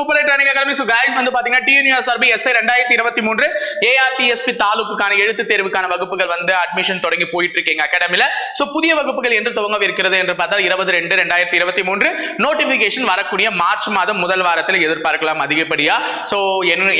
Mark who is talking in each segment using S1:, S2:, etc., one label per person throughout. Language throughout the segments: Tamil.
S1: முப்படை ட்ரைனிங் அகாடமி. ஸோ கைஸ் வந்து பாத்தீங்கன்னா டிஎன்யூஎஸ்ஆர்பி எஸ்ஐ ரெண்டாயிரத்தி இருபத்தி மூன்று ஏஆர்டிஎஸ்பி தாலுக்குக்கான எழுத்து தேர்வுக்கான வகுப்புகள் வந்து அட்மிஷன் தொடங்கி போயிட்டு இருக்கீங்க அகாடமில. ஸோ புதிய வகுப்புகள் என்று துவங்க இருக்கிறது என்று பார்த்தால் இருபது ரெண்டு ரெண்டாயிரத்தி இருபத்தி மூன்று நோட்டிபிகேஷன் வரக்கூடிய மார்ச் மாதம் முதல் வாரத்தில் எதிர்பார்க்கலாம் அதிகப்படியா. ஸோ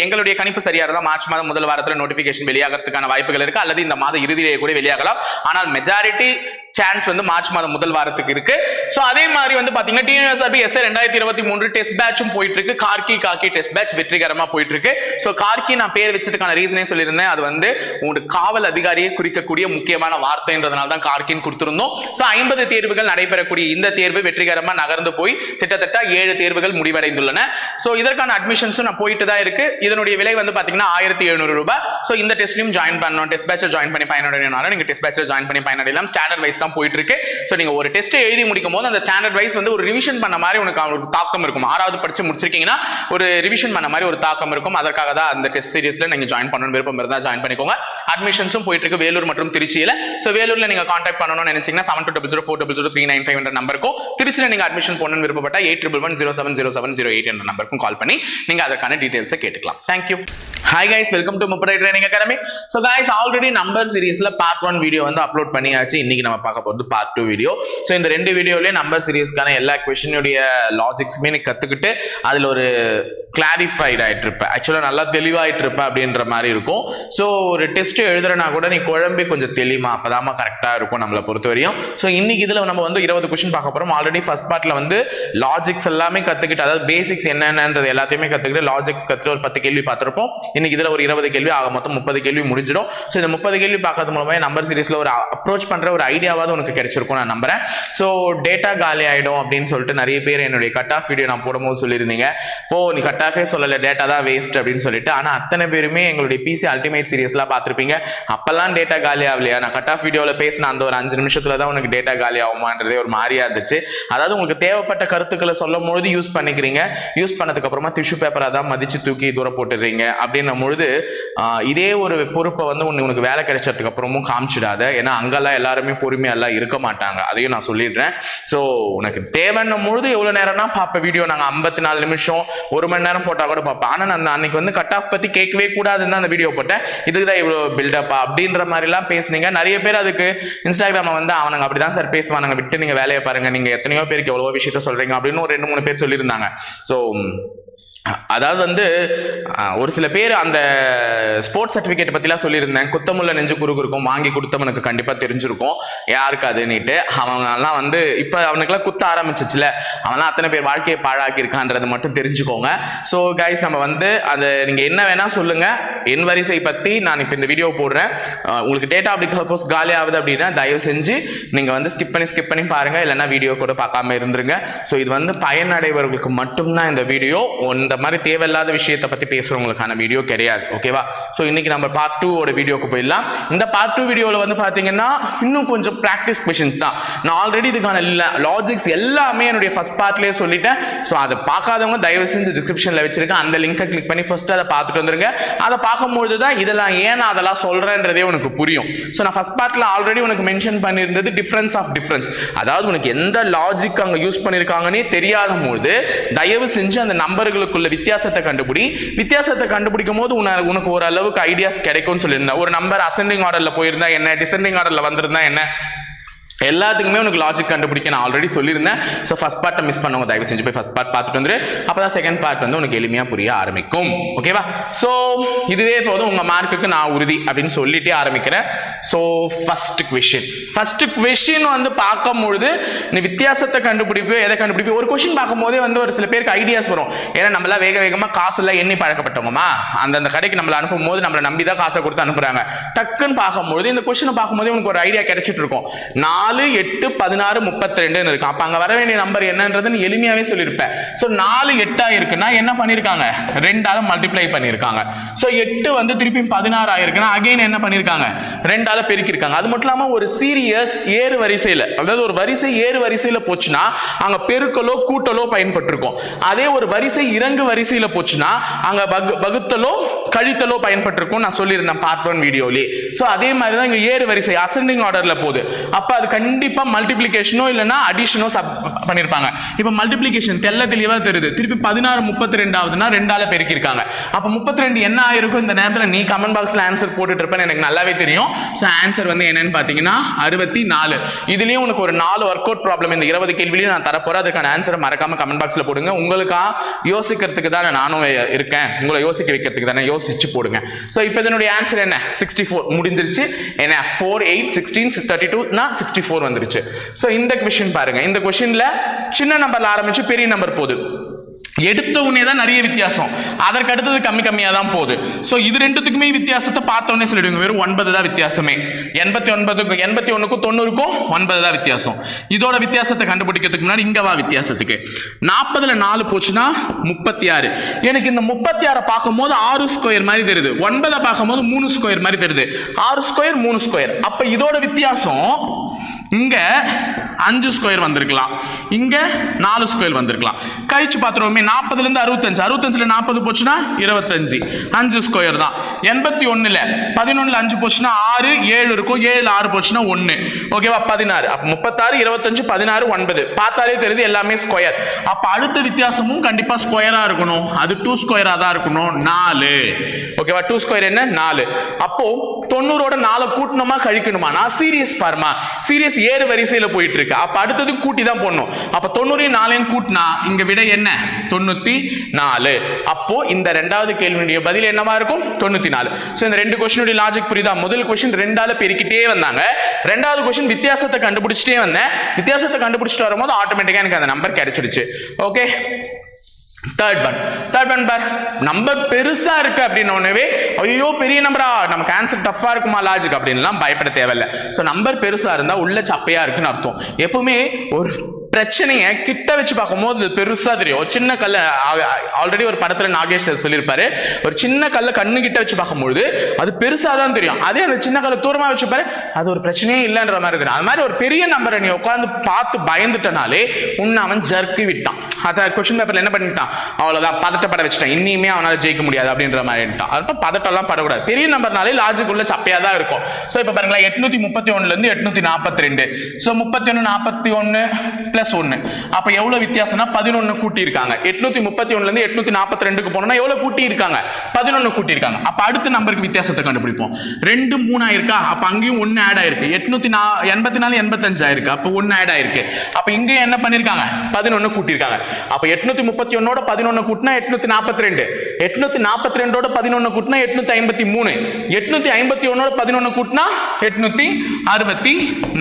S1: எங்களுடைய கணிப்பு சரியா இருந்தால் மார்ச் மாதம் முதல் வாரத்தில் நோட்டிபிகேஷன் வெளியாகிறதுக்கான வாய்ப்புகள் இருக்கு? அல்லது இந்த மாத இறுதியிலேயே கூட வெளியாகலாம். ஆனால் மெஜாரிட்டி சான்ஸ் வந்து மார்ச் மாதம் முதல் வாரத்துக்கு இருக்கு. ஸோ அதே மாதிரி வந்து பாத்தீங்கன்னா டிஎன்எஸ்ஆர்பி எஸ்ஏ ரெண்டாயிரத்தி இருபத்தி மூன்று டெஸ்ட் பேட்சும் போயிட்டு இருக்கு கார்கி காக்கி டெஸ்ட் பேட்ச் வெற்றிகரமா போயிட்டு இருக்கு ஸோ கார்கி நான் பேர் வச்சதுக்கான ரீசனே சொல்லியிருந்தேன். அது வந்து உங்களுக்கு காவல் அதிகாரியை குறிக்கக்கூடிய முக்கியமான வார்த்தைன்றதுனால தான் கார்கின்னு கொடுத்துருந்தோம். ஸோ ஐம்பது தேர்வுகள் நடைபெறக்கூடிய இந்த தேர்வு வெற்றிகரமா நகர்ந்து போய் கிட்டத்தட்ட ஏழு தேர்வுகள் முடிவடைந்துள்ளன. ஸோ இதற்கான அட்மிஷன்ஸும் நான் போயிட்டு தான் இருக்கு. இதனுடைய விலை வந்து பாத்தீங்கன்னா ஆயிரத்தி எழுநூறு ரூபாய். ஸோ இந்த டெஸ்ட்லையும் ஜாயின் பண்ணணும். டெஸ்ட் பேட்சை ஜாயின் பண்ணி பயனடைனாலும் நீங்க டெஸ்ட் பேட்சில் ஜாயின் பண்ணி பயனடையலாம். ஸ்டாண்டர்ட் வைஸ் தான் போயிட்டு இருக்கு ஸோ நீங்க ஒரு டெஸ்ட் எழுதி முடிக்கும் போது அந்த ஸ்டாண்டர்ட் வைஸ் வந்து ஒரு ரிவிஷன் பண்ண மாதிரி உனக்கு அவங்களுக்கு தாக்கம் இருக்கும். ஆறாவது படிச்சு முடிச்சிருக்கீங்கன்னா ஒரு ரிவிஷன் பண்ண மாதிரி ஒரு தாக்கம் இருக்கும். அதற்காக தான் அந்த டெஸ்ட் சீரியஸில் நீங்க ஜாயின் பண்ணணும் விருப்பம் இருந்தால் ஜாயின் பண்ணிக்கோங்க. அட்மிஷன்ஸும் போயிட்டு இருக்கு வேலூர் மற்றும் திருச்சியில. ஸோ வேலூர்ல நீங்கள் கான்டாக்ட் பண்ணணும்னு நினைச்சீங்கன்னா seven two double zero four double zero three nine five என்ற நம்பருக்கும் திருச்சியில் நீங்க அட்மிஷன் போகணும்னு விருப்பப்பட்ட eight triple one zero seven zero seven zero eight என்ற நம்பருக்கும் கால் பண்ணி நீங்க அதற்கான டீட்டெயில்ஸை கேட்டுக்கலாம். Thank you hi guys welcome to Muppadai training academy so guys already number சீரீஸில் பார்ட் ஒன் வீடியோ வந்து அப்லோட் பண்ணியாச்சு. இன்னைக்கு நம்ம பார்க்க போகிறது பார்ட் டூ வீடியோ ஸோ இந்த ரெண்டு வீடியோலயும் நம்பர் சீரிஸ்க்கான எல்லா கொஷினுடைய லாஜிக்ஸுமே நீ கற்றுக்கிட்டு அதில் ஒரு கிளாரிஃபைட் ஆகிட்டு இருப்பேன் ஆக்சுவலாக நல்லா தெளிவாகிட்டு இருப்பேன் அப்படின்ற மாதிரி இருக்கும். ஸோ ஒரு டெஸ்ட் எழுதுறனா கூட நீ குழம்பி கொஞ்சம் தெளிமா அப்பதாம்மா கரெக்டாக இருக்கும் நம்மளை பொறுத்த வரையும் ஸோ இன்னைக்கு இதில் நம்ம வந்து இருபது கொஷின் பார்க்க போகிறோம் ஆல்ரெடி ஃபஸ்ட் பார்ட்ல வந்து லாஜிக்ஸ் எல்லாமே கற்றுக்கிட்டு அதாவது பேசிக்ஸ் என்னென்னன்றது எல்லாத்தையுமே கற்றுக்கிட்டு லாஜிக்ஸ் கற்றுட்டு ஒரு பத்து கேள்வி பார்த்துருப்போம். இன்னைக்கு இதில் ஒரு இருபது கேள்வி ஆக மொத்தம் முப்பது கேள்வி முடிஞ்சிடும். ஸோ இந்த முப்பது கேள்வி பார்க்கறது மூலமாக நம்பர் சீரீஸில் ஒரு அப்ரோச் பண்ணுற ஒரு ஐடியாவாவது உனக்கு கிடைச்சிருக்கும் நான் நம்புறேன். ஸோ டேட்டா காலி ஆகிடும் அப்படின்னு சொல்லிட்டு நிறைய பேர் என்னுடைய கட் ஆஃப் வீடியோ நான் போடும்போது சொல்லியிருந்தீங்க. போ நீ கட் ஆஃபே சொல்லலை டேட்டா தான் வேஸ்ட் அப்படின்னு சொல்லிட்டு. ஆனால் அத்தனை பேருமே எங்களுடைய பிசி அல்டிமேட் சீரியஸ்லாம் பார்த்துருப்பீங்க. அப்போல்லாம் டேட்டா காலி ஆகலையா? நான் கட் ஆஃப் வீடியோவில் பேசின அந்த ஒரு அஞ்சு நிமிஷத்தில் தான் உனக்கு டேட்டா காலி ஆகுமான்றதே ஒரு மாதிரியா இருந்துச்சு. அதாவது உங்களுக்கு தேவைப்பட்ட கருத்துக்களை சொல்லும் பொழுது யூஸ் பண்ணிக்கிறீங்க. யூஸ் பண்ணதுக்கு அப்புறமா டிஷ்யூ பேப்பரை தான் மதிச்சு தூக்கி தூர போட்டுடுறீங்க. அப்படின்னும் பொழுது இதே ஒரு பொறுப்பை வந்து உனக்கு வேலை கிடைச்சதுக்கு அப்புறமும் காமிச்சிடாத. ஏன்னா அங்கெல்லாம் எல்லாருமே பொறுமையா எல்லாம் இருக்க மாட்டாங்க. அதையும் நான் சொல்லிடுறேன். ஸோ உனக்கு தேவைன்னும் பொழுது எவ்வளோ நேரம்னா பார்ப்பேன் வீடியோ நாங்கள் ஐம்பத்தி நாலு நிமிஷம் ஒரு மணி நேரம் போட்டால் கூட பார்ப்பேன். ஆனால் நான் அன்னைக்கு வந்து கட் ஆஃப் பற்றி கேட்கவே கூடாதுன்னு தான் அந்த வீடியோ போட்டேன். இதுக்கு தான் இவ்வளோ பில்டப்பா அப்படின்ற மாதிரிலாம் பேசுனீங்க. நிறைய பேர் அதுக்கு இன்ஸ்டாகிராமை வந்து அவனுங்க அப்படி தான் சார் பேசுவானுங்க. விட்டு நீங்கள் வேலையை பாருங்க. நீங்கள் எத்தனையோ பேருக்கு எவ்வளோ விஷயத்த சொல்கிறீங்க அப்படின்னு ஒரு ரெண்டு மூணு பேர் சொல்லியிருந்தாங்க. ஸோ அதாவது வந்து ஒரு சில பேர் அந்த ஸ்போர்ட்ஸ் சர்டிஃபிகேட் பற்றிலாம் சொல்லியிருந்தேன். குத்தமுள்ள நெஞ்சு குறுக்கு இருக்கும். வாங்கி கொடுத்தவனுக்கு கண்டிப்பாக தெரிஞ்சிருக்கும். யாருக்கு அதுன்னுட்டு. அவனெல்லாம் வந்து இப்போ அவனுக்குலாம் குத்த ஆரம்பிச்சிச்சுல. அவன்லாம் அத்தனை பேர் வாழ்க்கையை பாழாக்கியிருக்கான்றதை மட்டும் தெரிஞ்சுக்கோங்க. ஸோ கைஸ் நம்ம வந்து அதை நீங்கள் என்ன வேணால் சொல்லுங்கள் என் வரிசை பற்றி நான் இப்போ இந்த வீடியோ போடுறேன். உங்களுக்கு டேட்டா அப்படி சப்போஸ் காலி ஆகுது அப்படின்னா தயவு செஞ்சு நீங்கள் வந்து ஸ்கிப் பண்ணி ஸ்கிப் பண்ணி பாருங்கள் இல்லைன்னா வீடியோ கூட பார்க்காம இருந்துருங்க. ஸோ இது வந்து பயனடைவர்களுக்கு மட்டும்தான் இந்த வீடியோ ஒன் இந்த மாதிரி தேவையில்லாத விஷயத்தை பற்றி பேசுகிறவங்களுக்கான வீடியோ கிடையாது ஓகேவா ஸோ இன்றைக்கி நம்ம பார்ட் டூவோட வீடியோவுக்கு வீடியோக்கு போயிடலாம். இந்த பார்ட் டூ வீடியோவில் வந்து பார்த்தீங்கன்னா இன்னும் கொஞ்சம் ப்ராக்டிஸ் கொஷின்ஸ் தான். நான் ஆல்ரெடி இதுக்கான லாஜிக்ஸ் எல்லாமே என்னுடைய ஃபர்ஸ்ட் பார்ட்லேயே சொல்லிட்டேன். ஸோ அதை பார்க்காதவங்க தயவு செஞ்சு டிஸ்கிரிப்ஷனில் வச்சிருக்கேன். அந்த லிங்கை கிளிக் பண்ணி ஃபஸ்ட்டு அதை பார்த்துட்டு வந்துருங்க. அதை பார்க்கும்பொழுது தான் இதெல்லாம் ஏன் நான் அதெல்லாம் சொல்கிறேன்றதே உனக்கு புரியும். ஸோ நான் ஃபஸ்ட் பார்ட்டில் ஆல்ரெடி உனக்கு மென்ஷன் பண்ணியிருந்தது டிஃப்ரென்ஸ் ஆஃப் டிஃப்ரென்ஸ் அதாவது உனக்கு எந்த லாஜிக் அங்கே யூஸ் பண்ணியிருக்காங்கன்னே தெரியாத போது தயவு செஞ்சு அந்த நம்பர்களுக்கு நம்பர்களுக்குள்ள வித்தியாசத்தை கண்டுபிடி. வித்தியாசத்தை கண்டுபிடிக்கும் போது உனக்கு ஒரு அளவுக்கு ஐடியாஸ் கிடைக்கும்னு சொல்லியிருந்தேன் ஒரு நம்பர் அசெண்டிங் ஆர்டரில் போயிருந்தா என்ன டிசெண்டிங் ஆர்டரில் வந்திருந்தா என்ன? எல்லாத்துக்குமே உனக்கு லாஜிக் கண்டுபிடிக்க நான் ஆல்ரெடி சொல்லியிருந்தேன். ஸோ ஃபஸ்ட் பார்ட்டை மிஸ் பண்ணவங்க தயவு செஞ்சு போய் ஃபஸ்ட் பார்ட் பார்த்துட்டு வந்துரு. அப்போ தான் செகண்ட் பார்ட் வந்து உனக்கு எளிமையாக புரிய ஆரம்பிக்கும். ஓகேவா ஸோ இதுவே போதும். உங்கள் மார்க்குக்கு நான் உறுதி அப்படின்னு சொல்லிட்டே ஆரம்பிக்கிறேன். So first question first question வந்து பார்க்கும்பொழுது நீ வித்தியாசத்தை கண்டுபிடிப்போ எதை கண்டுபிடிப்போ? ஒரு கொஷின் பார்க்கும்போதே வந்து ஒரு சில பேருக்கு ஐடியாஸ் வரும். ஏன்னா நம்மளாம் வேக வேகமாக காசெல்லாம் எண்ணி பழக்கப்பட்டவங்கம்மா அந்தந்த கடைக்கு நம்மளை அனுப்பும் போது நம்மளை நம்பி தான் காசை கொடுத்து அனுப்புகிறாங்க டக்குன்னு பார்க்கும்பொழுது இந்த கொஷினை பார்க்கும்போது உனக்கு ஒரு ஐடியா கிடைச்சிட்டு இருக்கும். நாலு எட்டு பதினாறு முப்பத்தி ரெண்டுன்னு இருக்கும் அப்போ அங்கே வர வேண்டிய நம்பர் என்னன்றதுன்னு எளிமையாகவே சொல்லியிருப்பேன் ஸோ நாலு எட்டா இருக்குன்னா என்ன பண்ணியிருக்காங்க ரெண்டால மல்டிப்ளை பண்ணியிருக்காங்க ஸோ எட்டு வந்து திருப்பியும் பதினாறு ஆயிருக்குன்னா அகைன் என்ன பண்ணியிருக்காங்க ரெண்டால பெருக்கியிருக்காங்க அது மட்டும் இல்லாமல் ஒரு சீரியஸ் ஏறு வரிசையில் அதாவது ஒரு வரிசை ஏறு வரிசையில் போச்சுன்னா அங்கே பெருக்கலோ கூட்டலோ பயன்பட்டிருக்கும். அதே ஒரு வரிசை இறங்கு வரிசையில் போச்சுன்னா அங்கே வகு வகுத்தலோ கழித்தலோ பயன்பட்டிருக்கும் நான் சொல்லியிருந்தேன் பார்ட் ஒன் வீடியோலயே ஸோ அதே மாதிரி தான் இங்க ஏறு வரிசை அசெண்டிங் ஆர்டர்ல போகுது. அப்ப அது கண்டிப்பாக மல்டிப்ளிகேஷனோ இல்லைனா அடிஷனோ சப் பண்ணியிருப்பாங்க இப்போ மல்டிப்ளிகேஷன் தெல்ல தெளிவாக தெரியுது. திருப்பி பதினாறு முப்பத்தி ரெண்டாவதுனா ரெண்டால பெருக்கியிருக்காங்க. அப்போ முப்பத்தி ரெண்டு என்ன ஆயிருக்கும்? இந்த நேரத்தில் நீ கமெண்ட் பாக்ஸில் ஆன்சர் போட்டுட்டு இருப்பேன்னு எனக்கு நல்லாவே தெரியும். ஸோ ஆன்சர் வந்து என்னன்னு பார்த்தீங்கன்னா அறுபத்தி நாலு இதுலேயும் உனக்கு ஒரு நாலு ஒர்க் அவுட் ப்ராப்ளம் இந்த இருபது கேள்விலையும் நான் தரப்போகிறேன் அதுக்கான ஆன்சரை மறக்காமல் கமெண்ட் பாக்ஸில் போடுங்க. உங்களுக்கா யோசிக்கிறதுக்கு தானே நானும் இருக்கேன். உங்களை யோசிக்க வைக்கிறதுக்கு தானே யோசிச்சு போடுங்க. ஸோ இப்போ இதனுடைய ஆன்சர் என்ன? சிக்ஸ்டி ஃபோர் முடிஞ்சிருச்சு. என்ன? ஃபோர் எயிட் சிக்ஸ்டீன் தேர்ட்டி டூனா சிக்ஸ்டி ஃபோர் வந்துருச்சு. ஸோ இந்த கொஷின் பாருங்க. இந்த கொஷின்ல சின்ன நம்பரில் ஆரம்பிச்சு பெரிய நம்பர் போகுது. எடுத்த உடனே தான் நிறைய வித்தியாசம். அதற்கு அடுத்தது கம்மி கம்மியாக தான் போகுது. ஸோ இது ரெண்டுத்துக்குமே வித்தியாசத்தை பார்த்தோன்னே சொல்லிடுங்க. வெறும் ஒன்பது தான் வித்தியாசமே. எண்பத்தி ஒன்பதுக்கும் எண்பத்தி ஒன்றுக்கும் தொண்ணூறுக்கும் ஒன்பது தான் வித்தியாசம். இதோட வித்தியாசத்தை கண்டுபிடிக்கிறதுக்கு முன்னாடி இங்கே வா வித்தியாசத்துக்கு. நாற்பதுல நாலு போச்சுன்னா முப்பத்தி ஆறு. எனக்கு இந்த முப்பத்தி ஆறை பார்க்கும்போது ஆறு ஸ்கொயர் மாதிரி தெரியுது. ஒன்பதை பார்க்கும்போது மூணு ஸ்கொயர் மாதிரி தெரியுது. ஆறு ஸ்கொயர் மூணு ஸ்கொயர் அப்போ இதோட வித்தியாசம் இங்கே அஞ்சு ஸ்கொயர் வந்திருக்கலாம். இங்கே நாலு ஸ்கொயர் வந்திருக்கலாம். கழிச்சு பார்த்துருவோமே நாற்பதுலேருந்து அறுபத்தஞ்சு. அறுபத்தஞ்சில் நாற்பது போச்சுன்னா இருபத்தஞ்சு. அஞ்சு ஸ்கொயர் தான். எண்பத்தி ஒன்றில் பதினொன்றில் அஞ்சு போச்சுன்னா ஆறு ஏழு இருக்கும். ஏழு ஆறு போச்சுன்னா ஒன்று ஓகேவா? பதினாறு. அப்போ முப்பத்தாறு இருபத்தஞ்சு பதினாறு ஒன்பது. பார்த்தாலே தெரியுது எல்லாமே ஸ்கொயர் அப்போ அடுத்த வித்தியாசமும் கண்டிப்பாக ஸ்கொயராக இருக்கணும். அது டூ ஸ்கொயராக தான் இருக்கணும். நாலு. ஓகேவா? டூ ஸ்கொயர் என்ன? நாலு. அப்போது தொண்ணூறோட நாலு கூட்டணுமா கழிக்கணுமா? நான் சீரியஸ் பாருமா. சீரியஸ் ஏறு வரிசையில போயிட்டு இருக்கு அப்ப அடுத்தது கூட்டி தான் போடணும். அப்ப தொண்ணூறையும் நாலையும் கூட்டினா இங்க விட என்ன? தொண்ணூத்தி நாலு அப்போ இந்த ரெண்டாவது கேள்வியுடைய பதில் என்னவா இருக்கும்? தொண்ணூத்தி நாலு ஸோ இந்த ரெண்டு கொஸ்டினுடைய லாஜிக் புரியுதா? முதல் கொஸ்டின் ரெண்டால பெருக்கிட்டே வந்தாங்க. ரெண்டாவது கொஸ்டின் வித்தியாசத்தை கண்டுபிடிச்சிட்டே வந்தேன். வித்தியாசத்தை கண்டுபிடிச்சிட்டு வரும்போது ஆட்டோமேட்டிக்கா எனக்கு அந்த number கிடைச்சிடுச்சு. Okay third one third one பார். நம்பர் பெருசா இருக்கு அப்படின்னு ஐயோ பெரிய நம்பரா நமக்கு ஆன்சர் டஃப்பா இருக்குமா லாஜிக் அப்படின்லாம் பயப்பட தேவையில்ல. ஸோ நம்பர் பெருசா இருந்தா உள்ள சப்பையா இருக்குன்னு அர்த்தம். எப்பவுமே ஒரு பிரச்சனையை கிட்ட வச்சு பார்க்கும்போது பெருசா தெரியும். ஒரு சின்ன கல்ல ஆல்ரெடி ஒரு படத்துல நாகேஷ் சார் சொல்லியிருப்பாரு. ஒரு சின்ன கல்ல கண்ணு கிட்ட வச்சு பார்க்கும்பொழுது அது பெருசா தான் தெரியும். அதே அந்த சின்ன கல்ல தூரமா வச்சு பாரு அது ஒரு பிரச்சனையே இல்லைன்ற மாதிரி தெரியும். அது மாதிரி ஒரு பெரிய நம்பரை நீ உட்காந்து பார்த்து பயந்துட்டனாலே உன்னை அவன் ஜர்க்கு விட்டான். அதான் கொஸ்டின் பேப்பர்ல என்ன பண்ணிட்டான்? அவ்வளவுதான் பதட்டப்பட வச்சுட்டான். இனிமே அவனால ஜெயிக்க முடியாது அப்படின்ற மாதிரி அதனால பதட்டம்லாம் படக்கூடாது. பெரிய நம்பர்னாலே லாஜிக் உள்ள சப்பையா தான் இருக்கும். ஸோ இப்போ பாருங்களேன் எட்நூத்தி முப்பத்தி ஒண்ணுல இருந்து எட்நூத்தி நாற்பத்தி ரெண்டு. ஸோ முப்பத்தி ஒன்று நாற்பத்தி ஒன்று பிளஸ் ஒன்று அப்போ எவ்வளோ வித்தியாசம்னா பதினொன்று கூட்டியிருக்காங்க. எட்நூத்தி முப்பத்தி ஒன்றுலேருந்து இருந்து எட்நூத்தி நாற்பத்தி ரெண்டுக்கு போனோம்னா எவ்வளோ கூட்டியிருக்காங்க? பதினொன்று கூட்டியிருக்காங்க. அப்போ அடுத்த நம்பருக்கு வித்தியாசத்தை கண்டுபிடிப்போம். ரெண்டு மூணு ஆயிருக்கா அப்போ அங்கேயும் ஒன்று ஆட் ஆயிருக்கு. எட்நூத்தி நா எண்பத்தி நாலு எண்பத்தஞ்சு ஆயிருக்கு. அப்போ ஒன்று ஆட் ஆயிருக்கு. அப்போ இங்கேயும் என்ன பண்ணியிருக்காங்க? பதினொன்று கூட்டியிருக்காங்க. அப்போ எட்நூத்தி முப்பத்தி ஒன்னோட பதினொன்று கூட்டினா எட்நூத்தி நாற்பத்தி ரெண்டு எட்நூத்தி நாற்பத்தி ரெண்டோட பதினொன்று கூட்டினா எட்நூத்தி ஐம்பத்தி மூணு எட்நூத்தி ஐம்பத்தி ஒன்னோட பதினொன்று கூட்டினா எட்நூத்தி அறுபத்தி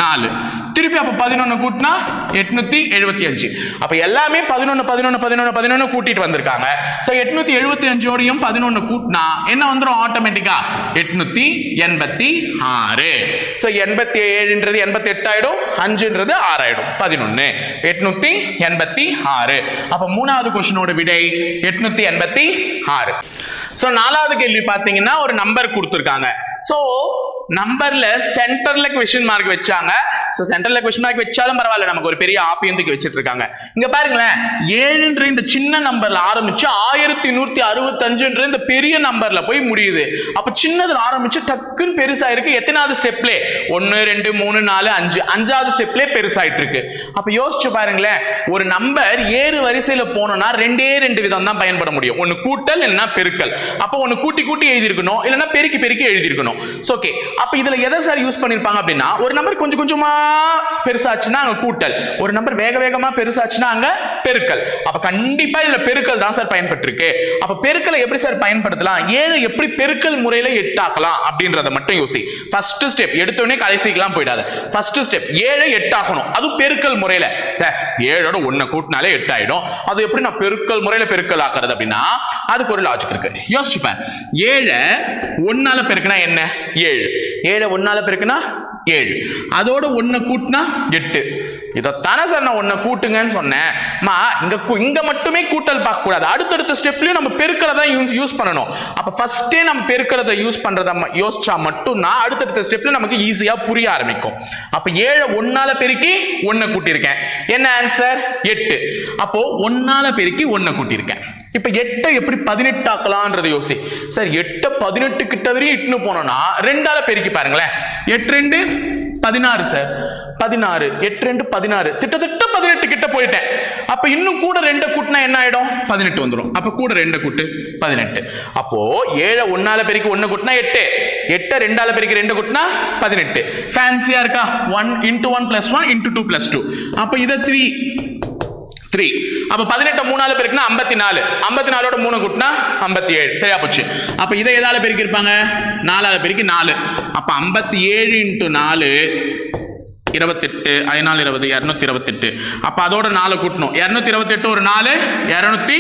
S1: நாலு திருப்பி அப்போ பதினொன்று கூட்டினா எட்நூத்தி எழுபத்தி அஞ்சு. அப்போ எல்லாமே பதினொன்னு பதினொன்னு பதினொன்னு பதினொன்னு கூட்டிட்டு வந்திருக்காங்க. ஸோ எட்நூத்தி எழுபத்தி அஞ்சோடையும் பதினொன்னு கூட்டினா என்ன வந்துடும் ஆட்டோமேட்டிக்கா எட்நூத்தி எண்பத்தி ஆறு. ஸோ எண்பத்தி ஏழுன்றது எண்பத்தி எட்டாயிடும் அஞ்சுன்றது ஆறாயிடும். பதினொன்னு. எட்நூத்தி எண்பத்தி ஆறு. அப்போ மூணாவது கொஸ்டினோட விடை எட்நூத்தி எண்பத்தி ஆறு. ஸோ நாலாவது கேள்வி பார்த்தீங்கன்னா ஒரு நம்பர் கொடுத்துருக்காங்க. ஸோ நம்பர்ல சென்டர்ல கொஸ்டின் மார்க் வச்சாங்க. ஸோ சென்டர்ல கொஸ்டின் மார்க் வச்சாலும் பரவாயில்ல நமக்கு ஒரு பெரிய ஆப்பியம் தூக்கி வச்சிட்டு இருக்காங்க இங்க பாருங்களேன் ஏழுன்ற இந்த சின்ன நம்பர்ல ஆரம்பிச்சு ஆயிரத்தி நூத்தி அறுபத்தஞ்சுன்ற இந்த பெரிய நம்பர்ல போய் முடியுது. அப்ப சின்னதுல ஆரம்பிச்சு டக்குன்னு பெருசாயிருக்கு. எத்தனாவது ஸ்டெப்லே ஒன்னு ரெண்டு மூணு நாலு அஞ்சு. அஞ்சாவது ஸ்டெப்லே பெருசாயிட்டு இருக்கு அப்ப யோசிச்சு பாருங்களேன் ஒரு நம்பர் ஏறு வரிசையில போனோம்னா ரெண்டே ரெண்டு விதம் தான் பயன்பட முடியும். ஒன்னு கூட்டல் இல்லைன்னா பெருக்கல். அப்போ ஒன்னு கூட்டி கூட்டி எழுதியிருக்கணும் இல்லைன்னா பெருக்கி பெருக்கி எழுதியிருக்கணும். ஓகே அப்ப இதுல எதை சார் யூஸ் பண்ணிருப்பாங்க அப்படின்னா ஒரு நம்பர் கொஞ்சம் கொஞ்சமா பெருசாச்சுன்னா அங்க கூட்டல். ஒரு நம்பர் வேக வேகமா பெருசாச்சுன்னா அங்க பெருக்கல். அப்ப கண்டிப்பா இதுல பெருக்கல் தான் சார் பயன்பட்டிருக்கு. அப்ப பெருக்கலை எப்படி சார் பயன்படுத்தலாம்? ஏழு எப்படி பெருக்கல் முறையில எட்டாக்கலாம் அப்படின்றத மட்டும் யோசி. ஃபர்ஸ்ட் ஸ்டெப் எடுத்தோடனே கடைசிக்கெல்லாம் போயிடாது. ஃபர்ஸ்ட் ஸ்டெப் ஏழை எட்டாகணும். அது பெருக்கல் முறையில. சார் ஏழோட ஒன்னை கூட்டினாலே எட்டாயிடும். அது எப்படி நான் பெருக்கல் முறையில பெருக்கல் ஆக்குறது அப்படின்னா அதுக்கு ஒரு லாஜிக் இருக்கு. யோசிச்சுப்பேன். ஏழை ஒன்னால பெருக்குனா என்ன? ஏழு. ஏழை ஒன்னால பெருக்குன்னா ஏழு. அதோட ஒன்னை கூட்டினா எட்டு. இதைத்தானே சார் நான் ஒன்னை கூட்டுங்கன்னு சொன்னேன். மா இங்க இங்க மட்டுமே கூட்டல் பார்க்க கூடாது. அடுத்தடுத்த ஸ்டெப்லயும் நம்ம பெருக்கிறதா யூஸ் யூஸ் பண்ணணும். அப்ப ஃபர்ஸ்டே நம்ம பெருக்கிறத யூஸ் பண்றத யோசிச்சா யோசிச்சா மட்டும்தான் அடுத்தடுத்த ஸ்டெப்ல நமக்கு ஈஸியா புரிய ஆரம்பிக்கும். அப்ப ஏழை ஒன்னால பெருக்கி ஒன்னை கூட்டியிருக்கேன். என்ன ஆன்சர் எட்டு. அப்போ ஒன்னால பெருக்கி ஒன்னை கூட்டியிருக்கேன். இப்ப எட்டை எப்படி பதினெட்டு ஆக்கலாம்ன்றது யோசி. சார் எட்டை பதினெட்டு கிட்ட வரையும் இட்டுன்னு போனோம்னா ரெண்டால பெருக்கி பாருங்களேன். எட்டு ரெண்டு பதினாறு சார் பதினாறு எட்டு ரெண்டு பதினாறு. திட்டத்தட்ட பதினெட்டு கிட்ட போயிட்டேன். அப்ப இன்னும் கூட ரெண்டை கூட்டினா என்ன ஆயிடும்? பதினெட்டு வந்துடும் அப்ப கூட ரெண்டை கூட்டு பதினெட்டு. அப்போ ஏழை ஒன்னால பெருக்கி ஒன்னு கூட்டினா எட்டு. எட்டை ரெண்டால பெருக்கி ரெண்டு கூட்டினா பதினெட்டு. ஃபேன்சியா இருக்கா? One into one plus one into two plus two அப்ப இதை த்ரீ த்ரீ அப்ப பதினெட்டு மூணால பெருக்குனா ஐம்பத்தி நாலு ஐம்பத்தி நாலோட மூணு கூட்டினா ஐம்பத்தி ஏழு சரியா போச்சு. அப்ப இதை எதால பெருக்கிருப்பாங்க நாலால பெருக்கி நாலு. அப்ப ஐம்பத்தி ஏழு இன்ட்டு நாலு இருபத்தெட்டு ஐநாள் இருபது இரநூத்தி இருபத்தெட்டு. அப்போ அதோட நாலு கூட்டணும். இரநூத்தி இருபத்தெட்டு ஒரு நாலு இரநூத்தி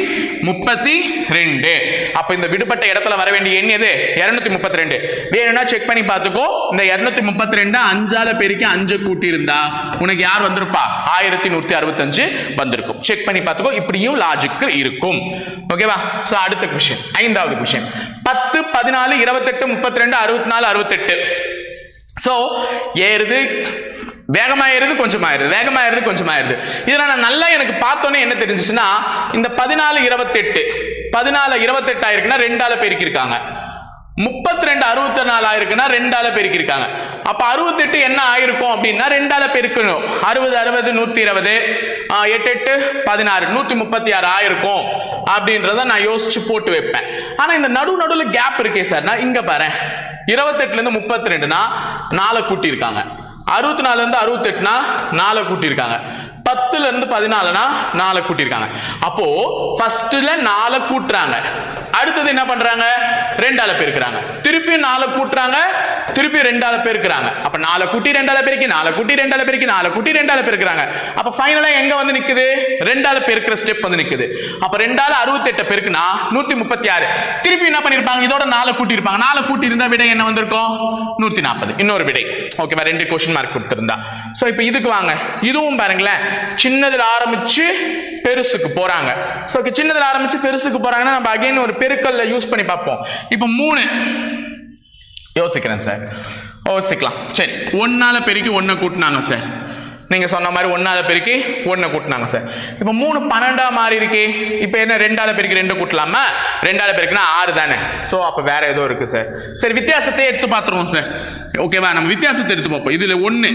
S1: முப்பத்தி ரெண்டு. அப்போ இந்த விடுபட்ட இடத்துல வர வேண்டிய எண் எது? இரநூத்தி முப்பத்தி ரெண்டு வேணும்னா செக் பண்ணி பார்த்துக்கோ? இந்த இரநூத்தி முப்பத்தி ரெண்டு அஞ்சால பெருக்கி அஞ்சு கூட்டி இருந்தா உனக்கு யார் வந்திருப்பா? ஆயிரத்தி நூற்றி அறுபத்தஞ்சு வந்திருக்கும். செக் பண்ணி பார்த்துக்கோ. இப்படியும் லாஜிக் இருக்கும். ஓகேவா ஸோ அடுத்த கொஷின் ஐந்தாவது கொஷின் பத்து பதினாலு இருபத்தெட்டு முப்பத்தி ரெண்டு அறுபத்தி நாலு அறுபத்தெட்டு. ஸோ ஏறுது. வேகமாயிருது கொஞ்சமாயிருது வேகமாயிருது கொஞ்சமாயிருது. இதில் நான் நல்லா எனக்கு பார்த்தோன்னே என்ன தெரிஞ்சிச்சுன்னா இந்த பதினாலு இருபத்தெட்டு பதினாலு இருபத்தெட்டு ஆயிருக்குன்னா ரெண்டால பெருக்கியிருக்காங்க முப்பத்தி ரெண்டு அறுபத்தி நாலு ஆயிருக்குன்னா ரெண்டால பெருக்கியிருக்காங்க அப்போ அறுபத்தெட்டு என்ன ஆயிருக்கும் அப்படின்னா ரெண்டால பெருக்கணும். அறுபது அறுபது நூற்றி இருபது எட்டு எட்டு பதினாறு நூற்றி முப்பத்தி ஆறு ஆயிருக்கும் அப்படின்றத நான் யோசிச்சு போட்டு வைப்பேன். ஆனால் இந்த நடு நடுவில் கேப் இருக்கே சார் நான் இங்கே பாரு இருபத்தெட்டுலேருந்து முப்பத்தி ரெண்டுனா நாளை கூட்டியிருக்காங்க. அறுபத்தி நாலுலேருந்து அறுபத்தெட்டுனா நாளை கூட்டியிருக்காங்க. பத்துலேருந்து பதினாலுனா நாளை கூட்டியிருக்காங்க. அப்போது ஃபஸ்ட்டில் நாளை கூட்டுறாங்க. அடுத்தது என்ன பண்றாங்க? ரெண்டால பேருக்குறாங்க. திருப்பி நாலு கூட்டுறாங்க. திருப்பி ரெண்டால பேருக்குறாங்க. அப்ப நாலு குட்டி ரெண்டால பெருக்கி நாலு குட்டி ரெண்டால பெருக்கி நாலு குட்டி ரெண்டால பேருக்குறாங்க. அப்ப ஃபைனலா எங்க வந்து நிக்குது? ரெண்டால பெருக்கிற ஸ்டெப் வந்து நிக்குது. அப்ப ரெண்டால அறுபத்தெட்டை பெருக்குனா நூத்தி முப்பத்தி ஆறு திருப்பி என்ன பண்ணிருப்பாங்க? இதோட நாலு கூட்டி இருப்பாங்க நாலு கூட்டி இருந்தா விடை என்ன வந்திருக்கும்? நூத்தி நாற்பது இன்னொரு விடை. ஓகேவா ரெண்டு கொஸ்டின் மார்க் கொடுத்திருந்தா. சோ இப்போ இதுக்கு வாங்க. இதுவும் பாருங்களேன். சின்னதில் ஆரம்பிச்சு பெருசுக்கு போறாங்க. சோ சின்னதில் ஆரம்பிச்சு பெருசுக்கு போறாங்கன்னா நம்ம அகைன் ஒரு பெருக்கல்ல யூஸ் பண்ணி பார்ப்போம். இப்போ மூணு. யோசிக்கிறேன் சார் யோசிக்கலாம். சரி ஒன்னால பெருக்கி ஒன்றை கூட்டினாங்க சார் நீங்க சொன்ன மாதிரி ஒன்னால பெருக்கி ஒன்றை கூட்டினாங்க சார் இப்போ மூணு பன்னெண்டா மாறி இருக்கு. இப்போ என்ன ரெண்டால பெருக்கி ரெண்டு கூட்டலாமா? ரெண்டால பெருக்குனா ஆறு தானே. ஸோ அப்போ வேற ஏதோ இருக்கு சார் சரி வித்தியாசத்தை எடுத்து பார்த்துருவோம் சார் ஓகேவா நம்ம வித்தியாசத்தை எடுத்து பார்ப்போம். இதுல ஒன்று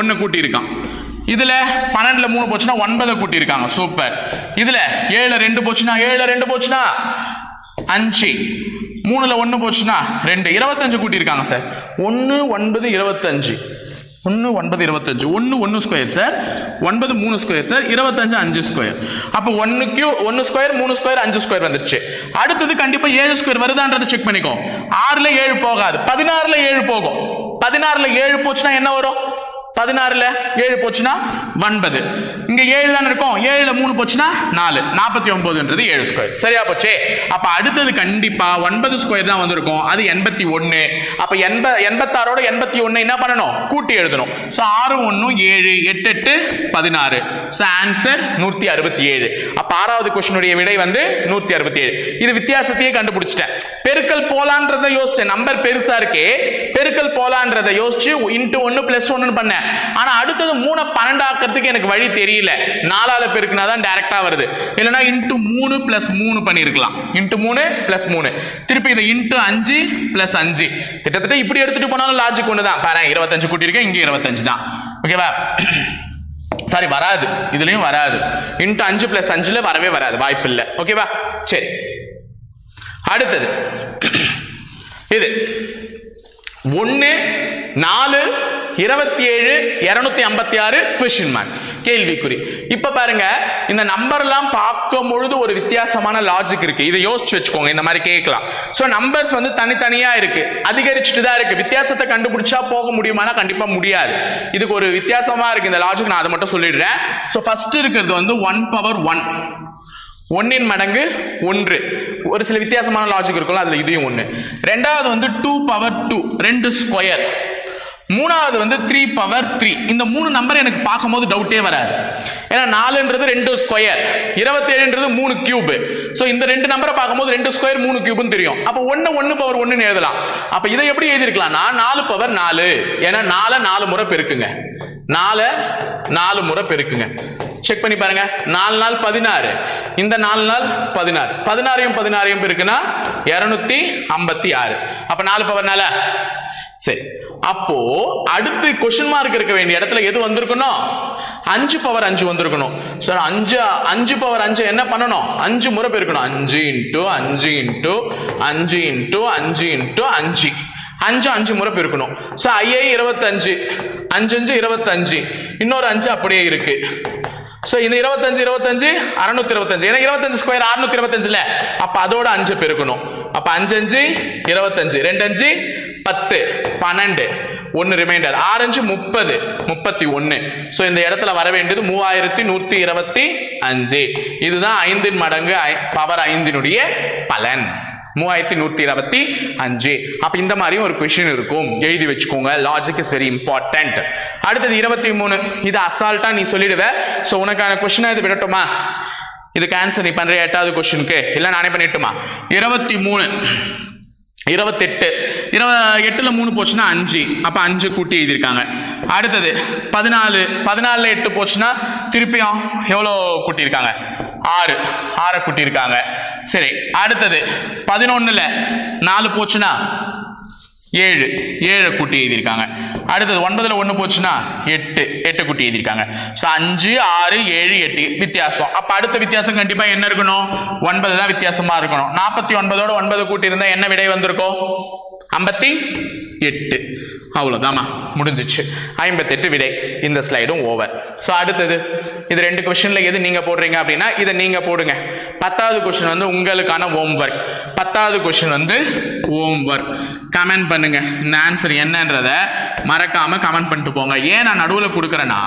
S1: ஒன்று கூட்டியிருக்கான். இதுல பன்னெண்டுல மூணு போச்சுன்னா ஒன்பதை கூட்டியிருக்காங்க. சூப்பர் இதுல ஏழு ரெண்டு போச்சுன்னா ஏழு ரெண்டு போச்சுன்னா அஞ்சு. மூணுல ஒன்று போச்சுன்னா ரெண்டு. இருபத்தஞ்சு கூட்டியிருக்காங்க சார் ஒன்று ஒன்பது இருபத்தஞ்சு. ஒன்று ஒன்பது இருபத்தஞ்சு. ஒன்று ஒன்று ஸ்கொயர் சார் ஒன்பது மூணு ஸ்கொயர் சார் இருபத்தஞ்சு அஞ்சு ஸ்கொயர் அப்போ ஒன்று கியூ ஒன்று ஸ்கொயர் மூணு ஸ்கொயர் அஞ்சு ஸ்கொயர் வந்துருச்சு. அடுத்தது கண்டிப்பாக ஏழு ஸ்கொயர் வருதான்றதை செக் பண்ணிக்கோ. ஆறில் ஏழு போகாது. பதினாறில் ஏழு போகும். பதினாறில் ஏழு போச்சுன்னா என்ன வரும்? பதினாறுல ஏழு போச்சுன்னா ஒன்பது. இங்க ஏழு தானே இருக்கும்? ஏழுல மூணு போச்சுன்னா நாலு. நாற்பத்தி ஒன்பதுன்றது ஏழு ஸ்கொயர் சரியா போச்சே? அப்ப அடுத்தது கண்டிப்பா ஒன்பது ஸ்கொயர் தான் வந்திருக்கும். அது எண்பத்தி ஒன்னு. அப்ப எண்ப எண்பத்தாறோட எண்பத்தி ஒன்னு என்ன பண்ணணும்? கூட்டி எழுதணும். ஸோ ஆறு ஒன்று ஏழு எட்டு எட்டு பதினாறு. ஸோ ஆன்சர் நூத்தி அறுபத்தி ஏழு. அப்ப ஆறாவது கொஸ்டினுடைய விடை வந்து நூத்தி அறுபத்தி ஏழு. இது வித்தியாசத்தையே கண்டுபிடிச்சிட்டேன். பெருக்கல் போலான்றதை யோசிச்சேன். நம்பர் பெருசா இருக்கே. பெருக்கல் போலான்றதை யோசிச்சு இன்ட்டு ஒன்னு பிளஸ் ஒன்னு பண்ணேன். ஆனா அடுத்தது மூணை பன்னெண்டாக்கிறதுக்கு எனக்கு வழி தெரியல. நாலால பெருக்குனா தான் டைரக்டா வருது. இல்லைன்னா இன்ட்டு மூணு பிளஸ் மூணு பண்ணியிருக்கலாம் இன்ட்டு மூணு பிளஸ் மூணு. திருப்பி இதை இன்ட்டு அஞ்சு பிளஸ் அஞ்சு. கிட்டத்தட்ட இப்படி எடுத்துட்டு போனாலும் லாஜிக் ஒன்று தான் பாரு இருபத்தஞ்சு கூட்டியிருக்கேன் இங்கே இருபத்தஞ்சு தான். ஓகேவா சாரி வராது. இதுலயும் வராது. இன்ட்டு அஞ்சு பிளஸ் அஞ்சுல வரவே வராது. வாய்ப்பு இல்லை. ஓகேவா சரி. அடுத்தது. இது. ஒன்று நாலு இருபத்தி ஏழு இருநூத்தி ஐம்பத்தி ஆறு கொஷின் மேன் கேள்விக்குறி. இப்ப பாருங்க இந்த நம்பர் எல்லாம் பார்க்கும் பொழுது ஒரு வித்தியாசமான லாஜிக் இருக்கு. இதை யோசிச்சு வச்சுக்கோங்க இந்த மாதிரி கேட்கலாம். ஸோ நம்பர்ஸ் வந்து தனித்தனியா இருக்கு. அதிகரிச்சுட்டு தான் இருக்கு. வித்தியாசத்தை கண்டுபிடிச்சா போக முடியுமானா கண்டிப்பா முடியாது. இதுக்கு ஒரு வித்தியாசமா இருக்கு. இந்த லாஜிக் நான் அதை மட்டும் சொல்லிடுறேன். ஸோ ஃபர்ஸ்ட் இருக்கிறது வந்து ஒன் பவர் ஒன் ஒன்னின் மடங்கு ஒன்று. ஒரு சில வித்தியாசமான லாஜிக் இருக்கும்ல அதுல இதையும் ஒன்று ரெண்டாவது வந்து டூ பவர் டூ ரெண்டு ஸ்கொயர் மூணாவது வந்து த்ரீ பவர் த்ரீ இந்த மூணு நம்பர் எனக்கு பார்க்கும்போது டவுட்டே வராது. ஏன்னா நாலுன்றது ரெண்டு ஸ்கொயர் இருபத்தேழுன்றது மூணு கியூப் ஸோ இந்த ரெண்டு நம்பரை பார்க்கும்போது ரெண்டு ஸ்கொயர் மூணு கியூப்னு தெரியும். அப்போ ஒன்று ஒன்று பவர் ஒன்றுன்னு எழுதலாம். அப்போ இதை எப்படி எழுதிருக்கலாம்னா நாலு பவர் நாலு. ஏன்னா நாலை நாலு முறை பெருக்குங்க. நாலு நாலு முறை பெருக்குங்க. செக் பண்ணி பாருங்க. நாலு நாள் பதினாறு. இந்த நாலு நாள் பதினாறு. பதினாறையும் பதினாறையும் இருக்குன்னா இரநூத்தி ஐம்பத்தி ஆறு. அப்ப நாலு பவர்னால சரி. அப்போ அடுத்து கொஸ்டின் மார்க் இருக்க வேண்டிய இடத்துல எது வந்திருக்கணும்? அஞ்சு பவர் அஞ்சு வந்திருக்கணும். சார் அஞ்சு அஞ்சு பவர் அஞ்சு என்ன பண்ணணும்? அஞ்சு முறை பெருக்கணும். அஞ்சு இன்ட்டு அஞ்சு இன்ட்டு அஞ்சு இன்ட்டு அஞ்சு இன்ட்டு அஞ்சு. அஞ்சு அஞ்சு முறை பெருக்கணும். ஸோ ஐஏ இருபத்தஞ்சு அஞ்சு அஞ்சு இருபத்தஞ்சு. இன்னொரு அஞ்சு அப்படியே இருக்குது ஸோ இந்த இருபத்தஞ்சு இருபத்தஞ்சு அறுநூத்தி இருபத்தஞ்சு. ஏன்னா இருபத்தஞ்சு ஸ்கொயர் அறுநூத்தி இருபத்தஞ்சுல அப்ப அதோட அஞ்சு பெருக்கணும். அப்ப அஞ்சு அஞ்சு இருபத்தஞ்சு. ரெண்டு அஞ்சு பத்து. பன்னெண்டு. ஒன்னு ரிமைண்டர் ஆரஞ்சு முப்பது. முப்பத்தி ஒன்னு ஸோ இந்த இடத்துல வர வேண்டியது மூவாயிரத்தி நூத்தி இருபத்தி அஞ்சு. இதுதான் ஐந்தின் மடங்கு பவர் ஐந்தினுடைய பலன். மூவாயிரத்தி நூத்தி இருபத்தி அஞ்சு. அப்ப இந்த மாதிரியும் ஒரு கொஷின் இருக்கும். எழுதி வச்சுக்கோங்க. லாஜிக் இஸ் வெரி இம்பார்ட்டன்ட் அடுத்தது இருபத்தி மூணு. இது அசால்ட்டா நீ சொல்லிடுவ. ஸோ உனக்கான கொஷினை இது விடட்டுமா? இதுக்கு ஆன்சர் நீ பண்ற எட்டாவது கொஸ்டினுக்கு இல்ல நானே பண்ணிட்டுமா? இருபத்தி மூணு. இருபத்தெட்டு. இருப எட்டில் மூணு போச்சுன்னா அஞ்சு. அப்போ அஞ்சு கூட்டி எழுதியிருக்காங்க. அடுத்தது பதினாலு. பதினாலில் எட்டு போச்சுன்னா திருப்பியும் எவ்வளோ கூட்டியிருக்காங்க? ஆறு. ஆறை கூட்டியிருக்காங்க. சரி அடுத்தது பதினொன்றில் நாலு போச்சுன்னா ஏழு ஏழை கூட்டி எழுதியிருக்காங்க. அடுத்தது ஒன்பதில் ஒன்று போச்சுன்னா எட்டு எட்டு கூட்டி எழுதியிருக்காங்க. ஸோ அஞ்சு ஆறு ஏழு எட்டு வித்தியாசம். அப்போ அடுத்த வித்தியாசம் கண்டிப்பாக என்ன இருக்கணும்? ஒன்பது தான் வித்தியாசமாக இருக்கணும். நாற்பத்தி ஒன்பதோட ஒன்பது கூட்டி இருந்தால் என்ன விடை வந்திருக்கும்? ஐம்பத்தி எட்டு. அவ்வளோதாம்மா முடிஞ்சிச்சு. ஐம்பத்தெட்டு விடை. இந்த ஸ்லைடும் ஓவர் ஸோ அடுத்தது இது ரெண்டு கொஷனில் எது நீங்கள் போடுறீங்க அப்படின்னா இதை நீங்கள் போடுங்க. பத்தாவது கொஷின் வந்து உங்களுக்கான ஹோம் ஒர்க் பத்தாவது கொஷின் வந்து ஹோம் ஒர்க் கமெண்ட் பண்ணுங்க. இந்த ஆன்சர் என்னன்றத மறக்காமல் கமெண்ட் பண்ணிட்டு போங்க. ஏன் நான் நடுவில் கொடுக்குறேன்னா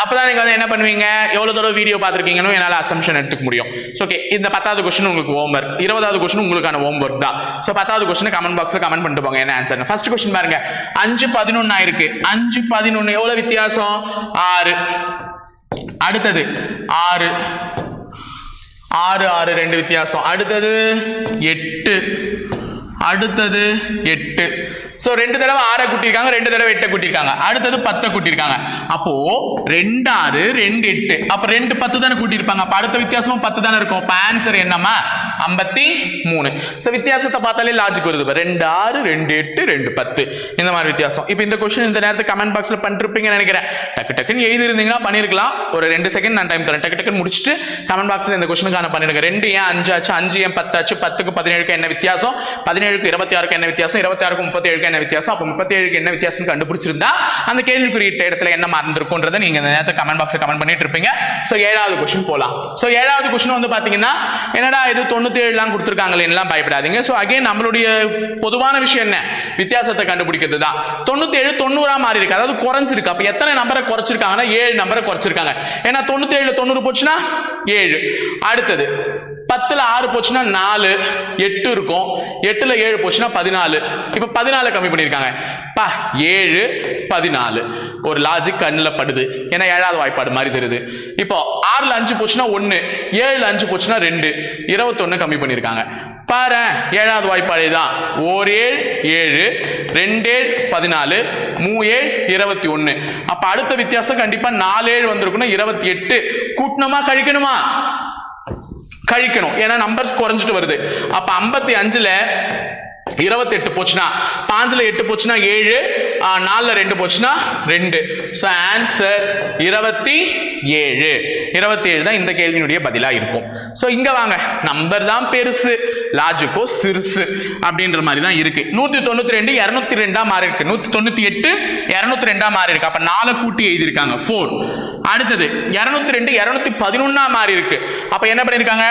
S1: அப்பதான் நீங்க வந்து என்ன பண்ணுவீங்க? எவ்வளவு தடவை வீடியோ பார்த்துருக்கீங்கன்னு என்னால் அசம்ஷன் எடுத்துக்க முடியும். ஸோ ஓகே இந்த பத்தாவது கொஸ்டின் உங்களுக்கு ஹோம் ஒர்க் இருபதாவது கொஸ்டின் உங்களுக்கான ஹோம் ஒர்க் தான். ஸோ பத்தாவது கொஸ்டின் கமெண்ட் பாக்ஸ்ல கமெண்ட் பண்ணிட்டு போங்க என்ன ஆன்சர் ஃபர்ஸ்ட் கொஸ்டின் பாருங்க. அஞ்சு பதினொன்னு ஆயிருக்கு. அஞ்சு பதினொன்னு எவ்வளவு வித்தியாசம்? ஆறு. அடுத்தது ஆறு. ஆறு ஆறு ரெண்டு வித்தியாசம். அடுத்தது எட்டு. அடுத்தது எட்டு. ஸோ ரெண்டு தடவை ஆறை கூட்டியிருக்காங்க ரெண்டு தடவை எட்டை கூட்டியிருக்காங்க. அடுத்தது பத்தை கூட்டியிருக்காங்க. அப்போ ரெண்டு ஆறு ரெண்டு எட்டு. அப்போ ரெண்டு பத்து தானே கூட்டியிருப்பாங்க. அப்போ அடுத்த வித்தியாசமும் பத்து தானே இருக்கும். அப்போ ஆன்சர் என்னம்மா? ஐம்பத்தி மூணு. ஸோ வித்தியாசத்தை பார்த்தாலே லாஜிக் வருது ரெண்டு ஆறு ரெண்டு எட்டு ரெண்டு பத்து. இந்த மாதிரி வித்தியாசம். இப்போ இந்த கொஸ்டின் இந்த நேரத்துக்கு கமெண்ட் பாக்ஸில் பண்ணிருப்பீங்கன்னு நினைக்கிறேன். டக்கு டக்குன்னு எழுதிருந்தீங்கன்னா பண்ணியிருக்கலாம் ஒரு ரெண்டு செகண்ட் நான் டைம் தரேன். டக்கு டக்குன்னு முடிச்சுட்டு கமெண்ட் பாக்ஸில் இந்த கொஸ்டினுக்கான பண்ணிடுங்க. ரெண்டு ஏன் அஞ்சு ஆச்சு அஞ்சு ஏன் பத்தாச்சு? பத்துக்கு பதினேழுக்கு என்ன வித்தியாசம்? பதினேழுக்கு இருபத்தி ஆறுக்கு என்ன வித்தியாசம்? இருபத்தி ஆறுக்கு முப்பத்தி ஏழுக்கு என்ன வித்தியாசம்? அப்போ முப்பத்தி ஏழுக்கு என்ன வித்தியாசம் கண்டுபிடிச்சிருந்தா அந்த கேள்விக்குறியிட்ட இடத்துல என்ன மறந்துருக்குன்றதை நீங்க இந்த நேரத்தில் கமெண்ட் பாக்ஸ்ல கமெண்ட் பண்ணிட்டு இருப்பீங்க. ஸோ ஏழாவது கொஸ்டின் போலாம். ஸோ ஏழாவது கொஸ்டின் வந்து பாத்தீங்கன்னா என்னடா இது தொண்ணூத்தி ஏழுலாம் கொடுத்துருக்காங்களேன்னுலாம் பயப்படாதீங்க. ஸோ அகைன் நம்மளுடைய பொதுவான விஷயம் என்ன? வித்தியாசத்தை கண்டுபிடிக்கிறது தான் தொண்ணூத்தி ஏழு தொண்ணூறா மாறி இருக்கு அதாவது குறைஞ்சிருக்கு. அப்போ எத்தனை நம்பரை குறைச்சிருக்காங்கன்னா ஏழு நம்பரை குறைச்சிருக்காங்க. ஏன்னா தொண்ணூத்தி ஏழு தொண்ணூறு போச்சுன்னா ஏழு. அடுத்தது பத்தில் ஆறு போச்சுன்னா நாலு எட்டு இருக்கும். எட்டில் ஏழு போச்சுன்னா பதினாலு. இப்போ பதினாலு கம்மி பண்ணியிருக்காங்க. பா ஏழு பதினாலு. ஒரு லாஜிக் கண்ணில் படுது. ஏன்னா ஏழாவது வாய்ப்பாடு மாதிரி தெரியுது. இப்போ ஆறில் அஞ்சு போச்சுன்னா ஒன்று ஏழில் அஞ்சு போச்சுன்னா ரெண்டு. இருபத்தொன்று கம்மி பண்ணியிருக்காங்க. பாரு ஏழாவது வாய்ப்பாடு தான் ஓர் ஏழு ஏழு ரெண்டேழு பதினாலு மூ ஏழு இருபத்தி ஒன்று அப்போ அடுத்த வித்தியாசம் கண்டிப்பாக நாலு ஏழு வந்திருக்குன்னா இருபத்தி எட்டு. கூட்டணுமா கழிக்கணுமா? கழிக்கணும். ஏன்னா நம்பர்ஸ் குறைஞ்சிட்டு வருது. அப்போ ஐம்பத்தி அஞ்சில் இருபத்தி எட்டு போச்சுன்னா பாஞ்சுல எட்டு போச்சுன்னா ஏழு நாலில் நாலுல ரெண்டு போச்சுன்னா ரெண்டு. ஸோ ஆன்சர் இருபத்தி ஏழு. இருபத்தி ஏழு தான் இந்த கேள்வியினுடைய பதிலா இருக்கும். ஸோ இங்க வாங்க. நம்பர் தான் பெருசு லாஜிக்கோ சிறுசு அப்படின்ற மாதிரி தான் இருக்கு. நூத்தி தொண்ணூத்தி ரெண்டு இருநூத்தி ரெண்டா மாறி இருக்கு. நூத்தி தொண்ணூத்தி எட்டு இருநூத்தி ரெண்டா மாறி இருக்கு. அப்ப நாலு கூட்டி எழுதியிருக்காங்க. ஃபோர் அடுத்தது இருநூத்தி ரெண்டு இருநூத்தி பதினொன்னா மாறி இருக்கு. அப்ப என்ன பண்ணியிருக்காங்க?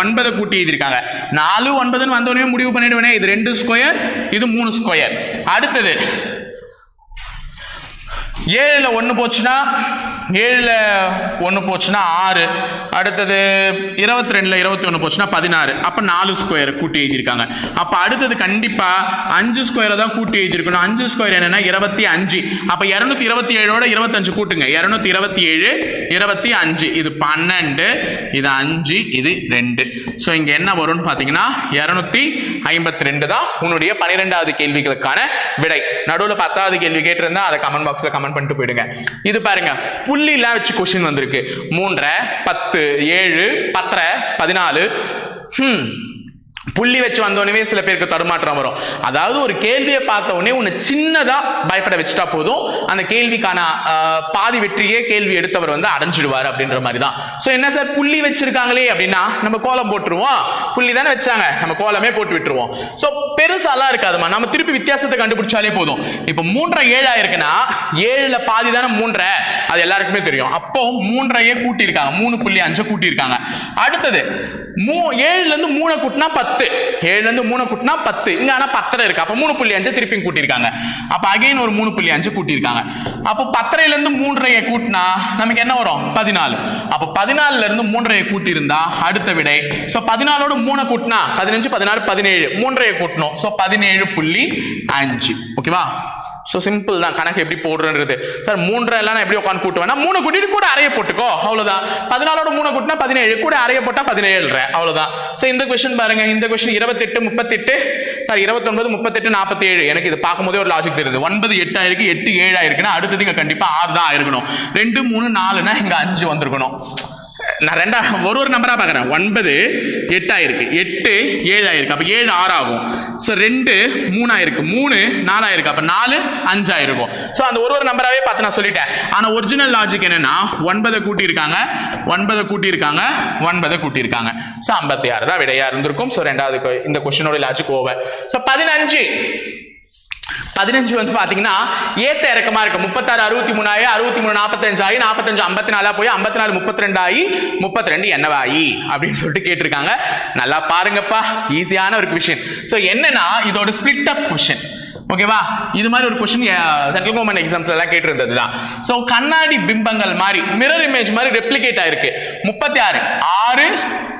S1: ஒன்பதை கூட்டி எழுதியிருக்காங்க. நாலு ஒன்பதுன்னு வந்தோடனே முடிவு பண்ணிடுவேனே. இது ரெண்டு ஸ்கொயர் ஸ்கொயர் இது மூணு ஸ்கொயர் அடுத்தது ஏழில் ஒன்று போச்சுன்னா ஏழில் ஒன்று போச்சுன்னா ஆறு. அடுத்தது இருபத்தி ரெண்டில் இருபத்தி ஒன்று போச்சுன்னா பதினாறு. அப்போ நாலு ஸ்கொயர் கூட்டி எழுதியிருக்காங்க. அப்போ அடுத்தது கண்டிப்பாக அஞ்சு ஸ்கொயரை தான் கூட்டி எழுதியிருக்கணும். அஞ்சு ஸ்கொயர் என்னென்னா இருபத்தி அஞ்சு. அப்போ இரநூத்தி இருபத்தி ஏழோட இருபத்தஞ்சு கூட்டுங்க. இரநூத்தி இருபத்தி ஏழு இருபத்தி அஞ்சு. இது பன்னெண்டு இது அஞ்சு இது ரெண்டு. ஸோ இங்கே என்ன வரும்னு பார்த்தீங்கன்னா இரநூத்தி ஐம்பத்தி ரெண்டு தான் உன்னுடைய பன்னிரெண்டாவது கேள்விகளுக்கான விடை. நடுவில் பத்தாவது கேள்வி கேட்டிருந்தா அதை கமெண்ட் பாக்ஸில் கமெண்ட் பண்ணிட்டு போயிடுங்க. இது பாருங்க புள்ளிலாம் வச்சு கொஸ்டின் வந்திருக்கு. மூன்றரை பத்து ஏழு பத்தரை பதினாலு. ஹம். புள்ளி வச்சு வந்தோடனே சில பேருக்கு தடுமாற்றம் வரும். அதாவது ஒரு கேள்வியை பார்த்த உடனே உன்னை சின்னதா பயப்பட வச்சுட்டா போதும். அந்த கேள்விக்கான பாதி வெற்றியே கேள்வி எடுத்தவர் வந்து அடைஞ்சிடுவார் அப்படின்ற மாதிரி தான் ஸோ என்ன சார்? புள்ளி வச்சிருக்காங்களே அப்படின்னா நம்ம கோலம் போட்டுருவோம். புள்ளி தானே வச்சாங்க. நம்ம கோலமே போட்டு விட்டுருவோம். ஸோ பெருசாலாம் இருக்காதுமா நம்ம திருப்பி வித்தியாசத்தை கண்டுபிடிச்சாலே போதும். இப்போ மூன்றரை ஏழா இருக்குன்னா ஏழுல பாதி தானே மூன்றரை அது எல்லாருக்குமே தெரியும். அப்போ மூன்றையே கூட்டியிருக்காங்க. மூணு புள்ளி அஞ்சு கூட்டியிருக்காங்க. அடுத்தது மூ ஏழுலேருந்து மூணை கூட்டினா பத்து. ஏழுலேருந்து மூணை கூட்டினா பத்து. இங்கே ஆனால் பத்தரை இருக்குது அப்போ மூணு புள்ளி அஞ்சு திருப்பியும் கூட்டியிருக்காங்க. அப்போ அகைன் ஒரு மூணு புள்ளி அஞ்சு கூட்டியிருக்காங்க. அப்போ பத்தரையிலேருந்து மூன்றரையை மூன்றையை கூட்டினா நமக்கு என்ன வரும்? பதினாலு. அப்போ பதினாலுலேருந்து மூன்றரையை மூன்றையை கூட்டியிருந்தா அடுத்த விடை. ஸோ பதினாலோட மூணை கூட்டினா பதினஞ்சு பதினாறு பதினேழு. மூன்றரையை கூட்டணும். ஸோ பதினேழு புள்ளி அஞ்சு. ஓகேவா ஸோ சிம்பிள் தான். கணக்கு எப்படி போடுறது சார் மூன்றரை எல்லாம் நான் எப்படி உட்காந்து கூட்டுவேன்? மூணு கூட்டிட்டு கூட அறைய போட்டுக்கோ. அவ்வளோதான் பதினாலோட மூணு கூட்டினா பதினேழு. கூட அறைய போட்டால் பதினேழு அவ்வளோதான் ஸோ இந்த கொஸ்டின் பாருங்க. இந்த கொஸ்டின் இருபத்தெட்டு முப்பத்தெட்டு. சார் இருபத்தொன்பது முப்பத்தெட்டு நாற்பத்தி ஏழு எனக்கு இது பார்க்கும்போதே ஒரு லாஜிக் தெரியுது. ஒன்பது எட்டு ஆயிருக்கு எட்டு ஏழு ஆயிருக்குன்னா அடுத்தது இங்கே கண்டிப்பாக ஆறு தான் ஆயிருக்கணும். ரெண்டு மூணு நாலுனா இங்கே அஞ்சு வந்திருக்கணும். நான் ரெண்டா ஒரு ஒரு நம்பராக பார்க்குறேன். ஒன்பது எட்டாயிருக்கு. எட்டு ஏழாயிருக்கு. அப்போ ஏழு ஆறாகும் ஸோ ரெண்டு மூணாயிருக்கு. மூணு நாலாயிருக்கு. அப்போ நாலு அஞ்சாயிருக்கும். ஸோ அந்த ஒரு ஒரு நம்பராகவே பார்த்து நான் சொல்லிட்டேன். ஆனால் ஒரிஜினல் லாஜிக் என்னென்னா ஒன்பதை கூட்டியிருக்காங்க ஒன்பதை கூட்டியிருக்காங்க ஒன்பதை கூட்டியிருக்காங்க. ஸோ ஐம்பத்தி ஆறு தான் விடையாக இருந்திருக்கும். ஸோ ரெண்டாவது இந்த கொஸ்டினோட லாஜிக் ஓவர் ஸோ பதினஞ்சு. பதினஞ்சு வந்து பார்த்தீங்கன்னா ஏத்த இறக்கமாக இருக்கு. முப்பத்தாறு அறுபத்தி மூணாயி அறுபத்தி மூணு நாற்பத்தஞ்சு ஆகி நாற்பத்தஞ்சு ஐம்பத்தி நாலாக போய் ஐம்பத்தி நாலு முப்பத்தி ரெண்டு ஆகி முப்பத்தி ரெண்டு என்னவாயி? அப்படின்னு சொல்லிட்டு கேட்டிருக்காங்க. நல்லா பாருங்கப்பா. ஈஸியான ஒரு கொஷின் ஸோ என்னன்னா இதோட ஸ்பிளிட் அப் கொஷின் ஓகேவா இது மாதிரி ஒரு கொஸ்டின் சென்ட்ரல் கவர்மெண்ட் எக்ஸாம்ஸ்ல எல்லாம் கேட்டிருந்தது தான் ஸோ கண்ணாடி பிம்பங்கள் மாதிரி மிரர் இமேஜ் மாதிரி ரெப்ளிகேட் ஆயிருக்கு. முப்பத்தி ஆறு ஆறு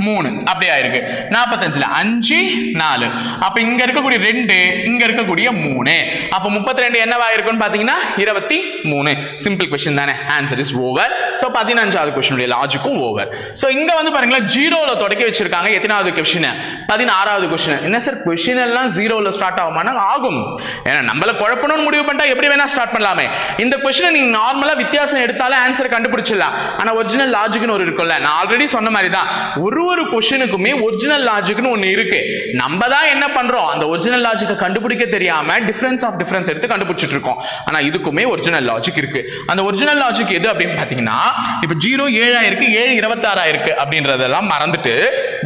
S1: மூணு. அப்படி ஆயிருக்கு. நாற்பத்தஞ்சுல அஞ்சு நாலு. அப்ப இங்க இருக்கக்கூடிய ரெண்டு இங்க இருக்கக்கூடிய மூணு. அப்ப முப்பத்தி ரெண்டு என்னவா இருக்கும்னு பாத்தீங்கன்னா இருபத்தி மூணு. சிம்பிள் கொஸ்டின் தானே. ஆன்சர் இஸ் ஓவர் ஸோ பதினஞ்சாவது கொஸ்டினுடைய லாஜிக்கும் ஓவர் ஸோ இங்க வந்து பாருங்களேன் ஜீரோல தொடக்கி வச்சிருக்காங்க எத்தனாவது கொஸ்டின் பதினாறாவது கொஸ்டின் என்ன சார் கொஸ்டின் எல்லாம் ஜீரோல ஸ்டார்ட் ஆகுமானா ஆகும். ஏன்னா நம்மள குழப்பணும்னு முடிவு பண்ணிட்டா எப்படி வேணா ஸ்டார்ட் பண்ணலாமே. இந்த கொஸ்டினை நீங்க நார்மலா வித்தியாசம் எடுத்தாலே ஆன்சர் கண்டுபிடிச்சிடலாம். ஆனா ஒரிஜினல் லாஜிக்னு ஒரு இருக்குல்ல நான் ஆல்ரெடி சொன்ன மாதிரி தான் ஒரு ஒரு கொஸ்டினுக்குமே ஒரிஜினல் லாஜிக்னு ஒன்று இருக்கு. நம்ம தான் என்ன பண்றோம்? அந்த ஒரிஜினல் லாஜிக்கை கண்டுபிடிக்க தெரியாம டிஃபரன்ஸ் ஆஃப் டிஃபரன்ஸ் எடுத்து கண்டுபிடிச்சிட்டு இருக்கோம். ஆனா இதுக்குமே ஒரிஜினல் லாஜிக் இருக்கு. அந்த ஒரிஜினல் லாஜிக் எது அப்படின்னு பாத்தீங்கன்னா இப்போ ஜீரோ ஏழாயிருக்கு ஏழு இருபத்தாறாயிருக்கு அப்படின்றதெல்லாம் மறந்துட்டு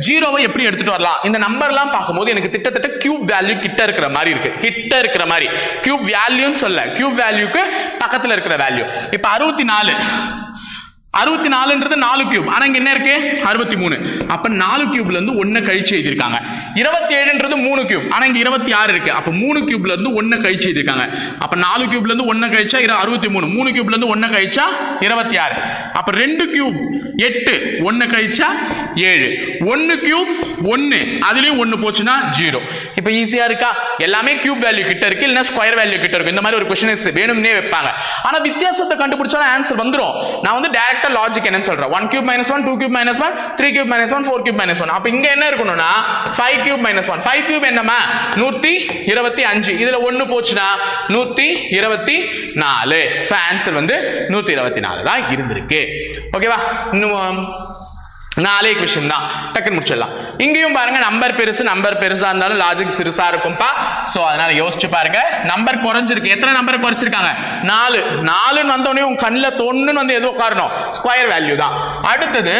S1: ஜீரோவை எப்படி எடுத்துட்டு வரலாம்? இந்த நம்பர்லாம் பார்க்கும்போது எனக்கு கிட்டத்தட்ட கியூப் வேல்யூ கிட்ட இருக்கிற மாதிரி இருக்கு. கிட்ட இருக்கிற மாதிரி. கியூப் வேல்யூன்னு சொல்ல. கியூப் வேல்யூக்கு பக்கத்தில் இருக்கிற வேல்யூ இப்போ அறுபத்தி நாலு. அறுபத்தி நாலுன்றது நாலு கியூப் ஆனால் இங்கே என்ன இருக்கு? அறுபத்தி மூணு அப்போ நாலு கியூப்லேருந்து ஒன்று கழிச்சு எழுதியிருக்காங்க. இருபத்தி ஏழுன்றது மூணு கியூப் ஆனால் இங்கே இருபத்தி ஆறு இருக்கு. அப்போ மூணு கியூப்லேருந்து ஒன்று கழிச்சு எழுதியிருக்காங்க. அப்போ நாலு கியூப்லேருந்து ஒன்று கழிச்சா இரு- அறுபத்தி மூணு மூணு கியூப்லேருந்து ஒன்று கழிச்சா இருபத்தி ஆறு அப்போ ரெண்டு கியூப் எட்டு ஒன்று கழிச்சா ஏழு. ஒன்று கியூப் ஒன்று அதுலேயும் ஒன்று போச்சுன்னா ஜீரோ இப்போ ஈஸியாக இருக்கா? எல்லாமே கியூப் வேல்யூ கிட்ட இருக்கு. இல்லைன்னா ஸ்கொயர் வேல்யூ கிட்ட இருக்கு. இந்த மாதிரி ஒரு கொஸ்டின் வேணும்னே வைப்பாங்க. ஆனால் வித்தியாசத்தை கண்டுபிடிச்சாலும் ஆன்சர் வந்துடும் நான் வந்து டைரக்டா லாஜிக் என்னன்னு சொல்றேன். One cube minus one two cube minus one three cube minus one four cube minus one அப்ப இங்க என்ன இருக்கணும்னா five cube minus one five cube என்னமா நூத்தி இருபத்தி அஞ்சு. இதுல ஒன்னு போச்சுன்னா நூத்தி இருபத்தி நாலு. ஸோ ஆன்சர் வந்து நூத்தி இருபத்தி நாலு தான் இருந்திருக்கு. ஓகேவா இன்னும் நாலே கொஷின் தான். டக்குன்னு முடிச்சிடலாம். இங்கேயும் பாருங்க நம்பர் பெருசு நம்பர் பெருசா இருந்தாலும் லாஜிக் சிறுசா இருக்கும்பா. ஸோ அதனால யோசிச்சு பாருங்க. நம்பர் குறைஞ்சிருக்கு. எத்தனை நம்பர் குறைச்சிருக்காங்க? நாலு. நாலுன்னு வந்தோடனே உன் உங்க கண்ணில் தொண்ணுன்னு வந்து எது உட்காரணும்? ஸ்கொயர் வேல்யூ தான். அடுத்தது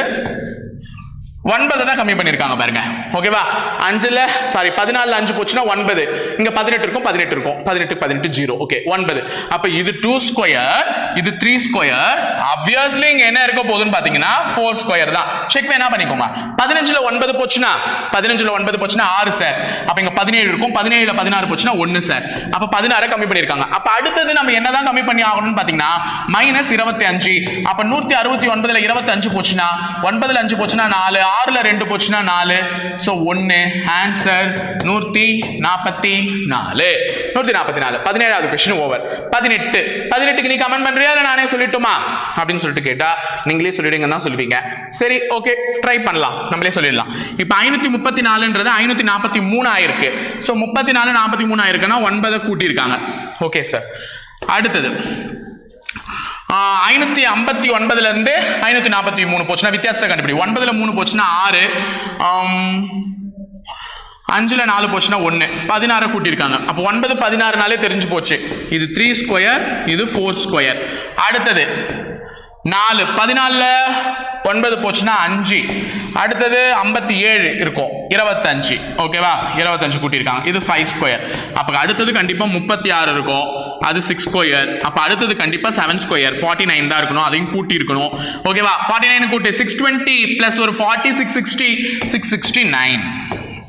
S1: ஒன்பது தான் கம்மி பண்ணியிருக்காங்க பாருங்க. ஓகேவா? அஞ்சுல சாரி பதினாலு அஞ்சு போச்சுன்னா ஒன்பது. இங்க பதினெட்டு இருக்கும் பதினெட்டு இருக்கும். பதினெட்டு பதினெட்டு ஜீரோ ஓகே ஒன்பது. அப்ப இது டூ ஸ்கொயர் இது த்ரீ ஸ்கொயர் அப்வியஸ்லி இங்க என்ன இருக்க போகுதுன்னு பாத்தீங்கன்னா ஃபோர் ஸ்கொயர் தான். செக் வேணா பண்ணிக்கோங்க. பதினஞ்சுல ஒன்பது போச்சுன்னா பதினஞ்சுல ஒன்பது போச்சுன்னா ஆறு சார் அப்ப இங்க பதினேழு இருக்கும் பதினேழுல பதினாறு போச்சுன்னா ஒன்னு சார் அப்ப பதினாறு கம்மி பண்ணியிருக்காங்க. அப்ப அடுத்தது நம்ம என்னதான் கம்மி பண்ணி ஆகணும்னு பாத்தீங்கன்னா மைனஸ் இருபத்தி அஞ்சு. அப்ப நூத்தி அறுபத்தி ஒன்பதுல இருபத்தி அஞ்சு போச்சுன்னா ஒன்பதுல அஞ்சு போச்சுன்னா நாலு ஆறில் ரெண்டு போச்சுன்னா நாலு. ஸோ ஒன்று ஆன்சர் நூற்றி நாற்பத்தி நாலு. நூற்றி நாற்பத்தி நாலு. பதினேழாவது கொஸ்டின் ஓவர் பதினெட்டு. பதினெட்டுக்கு நீ கமெண்ட் பண்ணுறியா இல்லை நானே சொல்லட்டுமா? அப்படின்னு சொல்லிட்டு கேட்டால் நீங்களே சொல்லிடுங்க தான் சொல்லுவீங்க. சரி ஓகே ட்ரை பண்ணலாம். நம்மளே சொல்லிடலாம். இப்போ ஐநூற்றி முப்பத்தி நாலுன்றது ஐநூற்றி நாற்பத்தி மூணு ஆயிருக்கு. ஸோ முப்பத்தி நாலு நாற்பத்தி மூணு ஆயிருக்குன்னா ஒன்பதை கூட்டியிருக்காங்க. ஓகே சார் அடுத்தது. ஐநூத்தி ஐம்பத்தி ஒன்பதுல இருந்து ஐநூத்தி நாற்பத்தி மூணு போச்சுன்னா வித்தியாசத்தை கண்டுபிடி. ஒன்பதுல மூணு போச்சுன்னா ஆறு அஞ்சில் அஞ்சுல நாலு போச்சுன்னா ஒன்று பதினாறு கூட்டியிருக்காங்க. அப்போ ஒன்பது பதினாறுனாலே தெரிஞ்சு போச்சு. இது த்ரீ ஸ்கொயர் இது ஃபோர் ஸ்கொயர் அடுத்தது நாலு பதினாலில் ஒன்பது போச்சுன்னா அஞ்சு. அடுத்தது ஐம்பத்தி ஏழு இருக்கும். இருபத்தஞ்சு. ஓகேவா? இருபத்தஞ்சு கூட்டியிருக்காங்க. இது ஃபைவ் ஸ்கொயர் அப்போ அடுத்தது கண்டிப்பாக முப்பத்தி ஆறு இருக்கும். அது சிக்ஸ் ஸ்கொயர் அப்போ அடுத்தது கண்டிப்பாக செவன் ஸ்கொயர் ஃபார்ட்டி நைன் தான் இருக்கணும். அதையும் கூட்டி இருக்கணும் ஓகேவா? ஃபார்ட்டி நைன் கூட்டி சிக்ஸ் டுவெண்ட்டி ப்ளஸ் ஒரு forty six sixty six sixty nine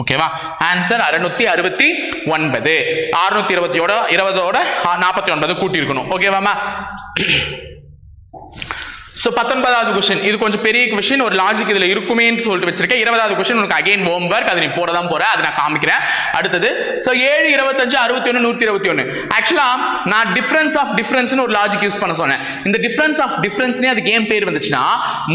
S1: ஓகேவா? ஆன்சர் அறுநூத்தி அறுபத்தி ஒன்பது. அறுநூத்தி இருபத்தியோட இருபதோட நாற்பத்தி ஒன்பது கூட்டி இருக்கணும் ஓகேவாமா ஸோ பத்தொன்பதாவது கொஸ்டின் இது கொஞ்சம் பெரிய கொஸ்டின் ஒரு லாஜிக் இதுல இருக்குமேன்னு சொல்லிட்டு வச்சிருக்கேன். இருபதாவது கொஸ்டின் உனக்கு அகைன் ஹோம் ஒர்க் அது நீ போட தான் போற அதை நான் காமிக்கிறேன். அடுத்தது ஸோ ஏழு இருபத்தஞ்சு அறுபத்தி ஒன்று நூற்றி இருபத்தி ஒன்று ஆக்சுவலா நான் டிஃபரன்ஸ் ஆஃப் டிஃபரன்ஸ்னு ஒரு லாஜிக் யூஸ் பண்ண சொன்னேன். இந்த டிஃபரன்ஸ் ஆஃப் டிஃபரன்ஸ்னே அது கேம் பேர் வந்துச்சுன்னா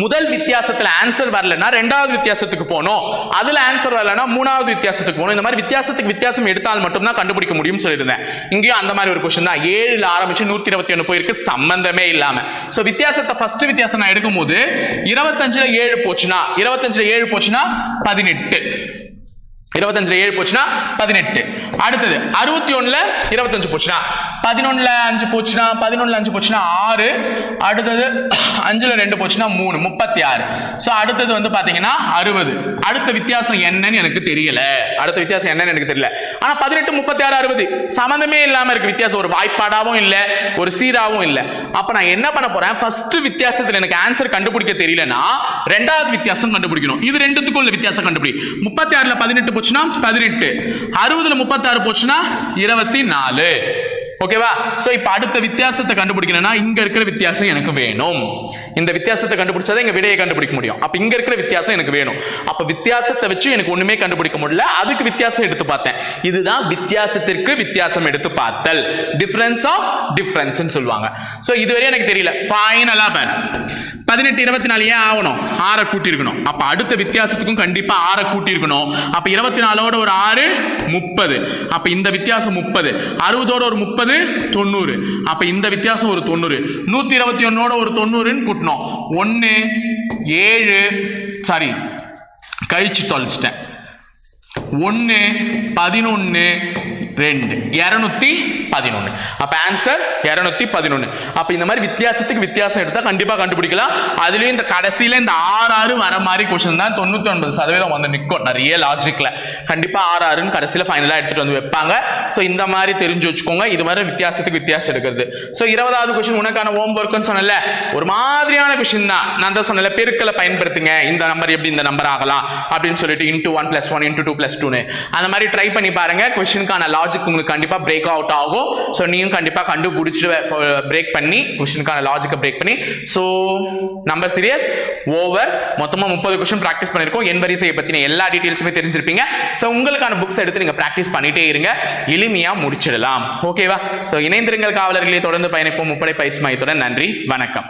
S1: முதல் வித்தியாசத்துல ஆன்சர் வரலன்னா ரெண்டாவது வித்தியாசத்துக்கு போகணும் அதுல ஆன்சர் வரலன்னா மூணாவது வித்தியாசத்துக்கு போகணும் இந்த மாதிரி வித்தியாசத்துக்கு வித்தியாசம் எடுத்தால் மட்டும்தான் கண்டுபிடிக்க முடியும்னு சொல்லியிருந்தேன். இங்கேயும் அந்த மாதிரி ஒரு கொஸ்டின் தான். ஏழில் ஆரம்பிச்சு நூத்தி இருபத்தி ஒன்று போயிருக்கு சம்பந்தமே இல்லாம. ஸோ வித்தியாசத்தை ஃபர்ஸ்ட் வித்தியாசம் நான் எடுக்கும்போது இருபத்தஞ்சுல ஏழு போச்சுன்னா இருபத்தஞ்சுல ஏழு போச்சுன்னா பதினெட்டு. இருபத்தஞ்சுல ஏழு போச்சுன்னா பதினெட்டு. அடுத்தது அறுபத்தி ஒண்ணுல இருபத்தஞ்சு போச்சுன்னா பதினொன்னுல அஞ்சு போச்சுன்னா பதினொன்னுல அஞ்சு போச்சுன்னா ஆறு. அடுத்தது அஞ்சுல ரெண்டு போச்சுன்னா மூணு முப்பத்தி ஆறு ஸோ அடுத்தது வந்து பாத்தீங்கன்னா அறுபது. அடுத்த வித்தியாசம் என்னன்னு எனக்கு தெரியல. அடுத்த வித்தியாசம் என்னன்னு எனக்கு தெரியல. ஆனா பதினெட்டு முப்பத்தி ஆறு அறுபது சம்மந்தமே இல்லாம இருக்கு வித்தியாசம். ஒரு வாய்ப்பாடாவும் இல்லை ஒரு சீராவும் இல்லை. அப்ப நான் என்ன பண்ண போறேன்? ஃபர்ஸ்ட் வித்தியாசத்துல எனக்கு ஆன்சர் கண்டுபிடிக்க தெரியலன்னா ரெண்டாவது வித்தியாசம் கண்டுபிடிக்கணும். இது ரெண்டுத்துக்கும் உள்ள வித்தியாசம் கண்டுபிடி. முப்பத்தி ஆறுல பதினெட்டு போச்சுன்னா பதினெட்டு. அறுபதுல முப்பத்தாறு போச்சுன்னா இருபத்தி நாலு ஓகேவா? ஸோ இப்போ அடுத்த வித்தியாசத்தை கண்டுபிடிக்கணும்னா இங்க இருக்கிற வித்தியாசம் எனக்கு வேணும். இந்த வித்தியாசத்தை கண்டுபிடிச்சாதான் எங்கள் விடையை கண்டுபிடிக்க முடியும். அப்போ இங்க இருக்கிற வித்தியாசம் எனக்கு வேணும். அப்போ வித்தியாசத்தை வச்சு எனக்கு ஒன்றுமே கண்டுபிடிக்க முடியல. அதுக்கு வித்தியாசம் எடுத்து பார்த்தேன். இதுதான் வித்தியாசத்திற்கு வித்தியாசம் எடுத்து பார்த்தல். டிஃபரன்ஸ் ஆஃப் டிஃப்ரென்ஸ்னு சொல்லுவாங்க. சோ இதுவரை எனக்கு தெரியல. ஃபைனலாக பேன் பதினெட்டு இருபத்தி நாலு ஏன் ஆகணும்? ஆறை கூட்டியிருக்கணும். அப்போ அடுத்த வித்தியாசத்துக்கும் கண்டிப்பாக ஆறை கூட்டியிருக்கணும். அப்போ இருபத்தி நாலோட ஒரு ஆறு முப்பது. அப்போ இந்த வித்தியாசம் முப்பது. அறுபதோட ஒரு முப்பது தொண்ணூறு. அப்போ இந்த வித்தியாசம் ஒரு தொண்ணூறு. நூற்றி இருபத்தி ஒன்னோட ஒரு தொண்ணூறுன்னு கூட்டணும் ஒன்று ஏழு சாரி கழிச்சு தொலைச்சிட்டேன். ஒன்று பதினொன்று ரெண்டு. இரநூத்தி பதினொன்று அப்போ ஆன்சர் இரநூத்தி பதினொன்று அப்போ இந்த மாதிரி வித்தியாசத்துக்கு வித்தியாசம் எடுத்தால் கண்டிப்பாக கண்டுபிடிக்கலாம். அதுலேயும் இந்த கடைசியில் இந்த ஆறு ஆறு வர மாதிரி கொஷின் தான் தொண்ணூற்றி ஒன்பது சதவீதம் வந்து நிற்கும் நிறைய லாஜிக்கில் கண்டிப்பாக ஆறு ஆறுன்னு கடைசியில் ஃபைனலாக எடுத்துகிட்டு வந்து வைப்பாங்க. ஸோ இந்த மாதிரி தெரிஞ்சு வச்சுக்கோங்க. இது மாதிரி வித்தியாசத்துக்கு வித்தியாசம் எடுக்கிறது. ஸோ இருபதாவது கொஷின் உனக்கான ஹோம் ஒர்க்குன்னு சொன்னல ஒரு மாதிரியான கொஷின் தான். நான் தான் சொன்னல பெருக்களை பயன்படுத்துங்க. இந்த நம்பர் எப்படி இந்த நம்பர் ஆகலாம்? அப்படின்னு சொல்லிட்டு into one plus one into two plus டூன்னு அந்த மாதிரி ட்ரை பண்ணி பாருங்க. கொஷினுக்கான லாஜிக் உங்களுக்கு கண்டிப்பாக பிரேக் அவுட் ஆகும். ஸோ நீயும் கண்டிப்பாக கண்டுபிடிச்சிட்டு பிரேக் பண்ணி கொஷினுக்கான லாஜிக்கை பிரேக் பண்ணி. ஸோ நம்பர் சீரியஸ் ஓவர் மொத்தமாக முப்பது கொஷின் ப்ராக்டிஸ் பண்ணியிருக்கோம் என் வரிசையை பற்றின எல்லா டீட்டெயில்ஸுமே தெரிஞ்சிருப்பீங்க. ஸோ உங்களுக்கான புக்ஸ் எடுத்து நீங்கள் ப்ராக்டிஸ் பண்ணிட்டே இருங்க. எளிமையாக முடிச்சிடலாம். ஓகேவா ஸோ இணைந்திருங்கள் காவலர்களே தொடர்ந்து பயணிப்போம். முப்படை பயிற்சி மையத்துடன் நன்றி. வணக்கம்.